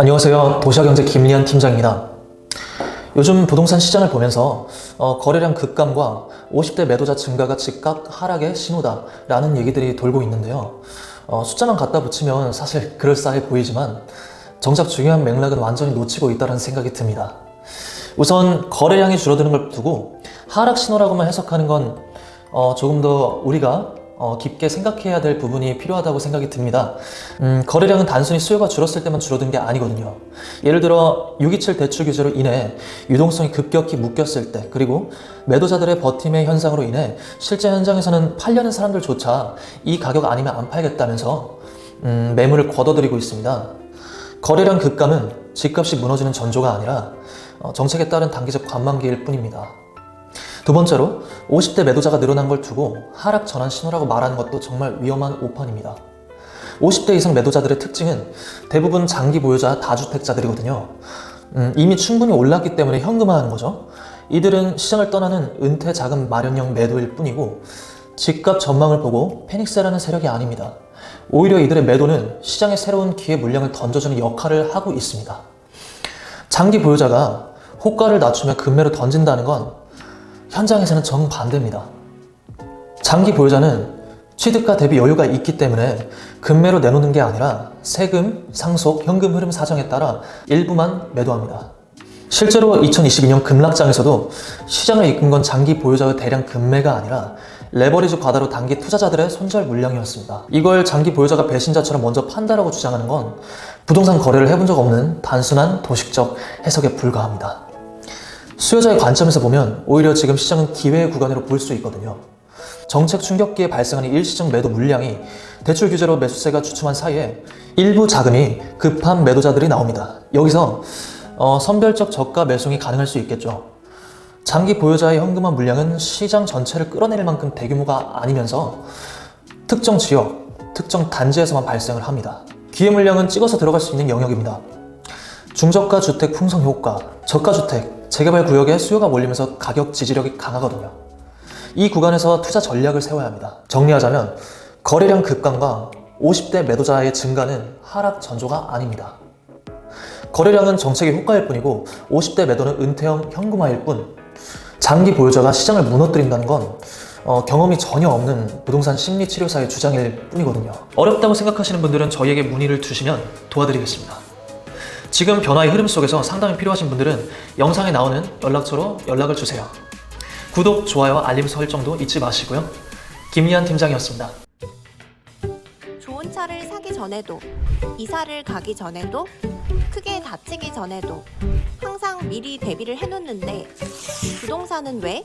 안녕하세요. 도시화경제 김리한 팀장입니다. 요즘 부동산 시장을 보면서 어, 거래량 급감과 50대 매도자 증가가 즉각 하락의 신호다라는 얘기들이 돌고 있는데요. 어, 숫자만 갖다 붙이면 사실 그럴싸해 보이지만 정작 중요한 맥락은 완전히 놓치고 있다는 생각이 듭니다. 우선 거래량이 줄어드는 걸 두고 하락 신호라고만 해석하는 건 어, 조금 더 우리가 어, 깊게 생각해야 될 부분이 필요하다고 생각이 듭니다. 음, 거래량은 단순히 수요가 줄었을 때만 줄어든 게 아니거든요. 예를 들어 627 대출 규제로 인해 유동성이 급격히 묶였을 때 그리고 매도자들의 버팀의 현상으로 인해 실제 현장에서는 팔려는 사람들조차 이 가격 아니면 안 팔겠다면서 음, 매물을 걷어들이고 있습니다. 거래량 급감은 집값이 무너지는 전조가 아니라 어, 정책에 따른 단기적 관망기일 뿐입니다. 두 번째로 50대 매도자가 늘어난 걸 두고 하락 전환 신호라고 말하는 것도 정말 위험한 오판입니다. 50대 이상 매도자들의 특징은 대부분 장기 보유자 다주택자들이거든요. 음, 이미 충분히 올랐기 때문에 현금화하는 거죠. 이들은 시장을 떠나는 은퇴 자금 마련형 매도일 뿐이고 집값 전망을 보고 패닉세라는 세력이 아닙니다. 오히려 이들의 매도는 시장에 새로운 기회 물량을 던져주는 역할을 하고 있습니다. 장기 보유자가 호가를 낮추며 금매로 던진다는 건 현장에서는 정반대입니다. 장기 보유자는 취득가 대비 여유가 있기 때문에 금매로 내놓는 게 아니라 세금, 상속, 현금 흐름 사정에 따라 일부만 매도합니다. 실제로 2022년 급락장에서도 시장을 이끈 건 장기 보유자의 대량 금매가 아니라 레버리지 과다로 단기 투자자들의 손절 물량이었습니다. 이걸 장기 보유자가 배신자처럼 먼저 판다라고 주장하는 건 부동산 거래를 해본 적 없는 단순한 도식적 해석에 불과합니다. 수요자의 관점에서 보면 오히려 지금 시장은 기회의 구간으로 볼 수 있거든요. 정책 충격기에 발생하는 일시적 매도 물량이 대출 규제로 매수세가 주춤한 사이에 일부 자금이 급한 매도자들이 나옵니다. 여기서 어, 선별적 저가 매수이 가능할 수 있겠죠. 장기 보유자의 현금화 물량은 시장 전체를 끌어내릴 만큼 대규모가 아니면서 특정 지역, 특정 단지에서만 발생을 합니다. 기회 물량은 찍어서 들어갈 수 있는 영역입니다. 중저가 주택 풍성 효과, 저가 주택, 재개발 구역에 수요가 몰리면서 가격 지지력이 강하거든요. 이 구간에서 투자 전략을 세워야 합니다. 정리하자면 거래량 급감과 50대 매도자의 증가는 하락 전조가 아닙니다. 거래량은 정책의 효과일 뿐이고 50대 매도는 은퇴형 현금화일 뿐 장기 보유자가 시장을 무너뜨린다는 건 어, 경험이 전혀 없는 부동산 심리 치료사의 주장일 뿐이거든요. 어렵다고 생각하시는 분들은 저희에게 문의를 주시면 도와드리겠습니다. 지금 변화의 흐름 속에서 상담이 필요하신 분들은 영상에 나오는 연락처로 연락을 주세요. 구독, 좋아요, 알림 설정도 잊지 마시고요. 김리한 팀장이었습니다. 좋은 차를 사기 전에도 이사를 가기 전에도 크게 다치기 전에도 항상 미리 대비를 해놓는데 부동산은 왜?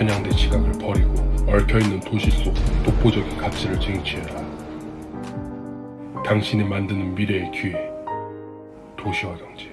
편향된 시각을 버리고 얽혀있는 도시 속 독보적인 가치를 쟁취해라. 당신이 만드는 미래의 기회. 도시화 경제.